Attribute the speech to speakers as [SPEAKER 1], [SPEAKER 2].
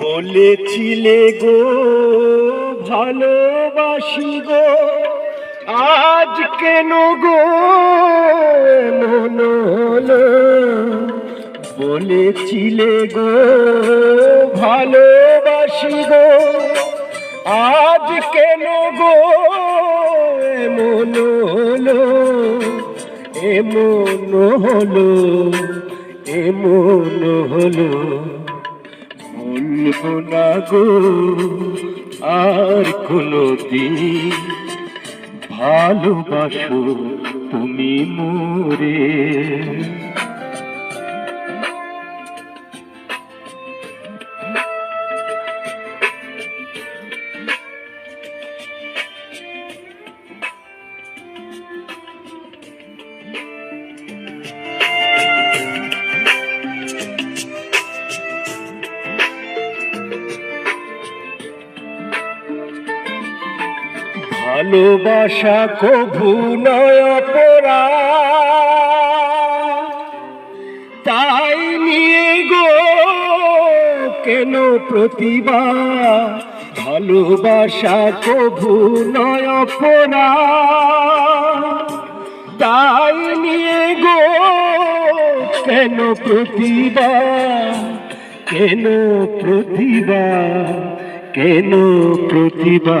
[SPEAKER 1] বলেছিলে গো, ভালোবাসি গো, আজ কেন গো, মন হলো বলেছিলে গো, ভালোবাসি গো, আজ কেন গো, মন হলো এমন হলো এমন হলো। বলব না গো আর কোনো দিন ভালোবাসো তুমি মোরে। ভালোবাসা কভু নয় অপরা তাই নিয়ে গো, কেন প্রতিভা? ভালোবাসা কভু নয় অপরা তাই নিয়ে গো, কেন প্রতিভা? কেন প্রতিভা? কেন প্রতিভা?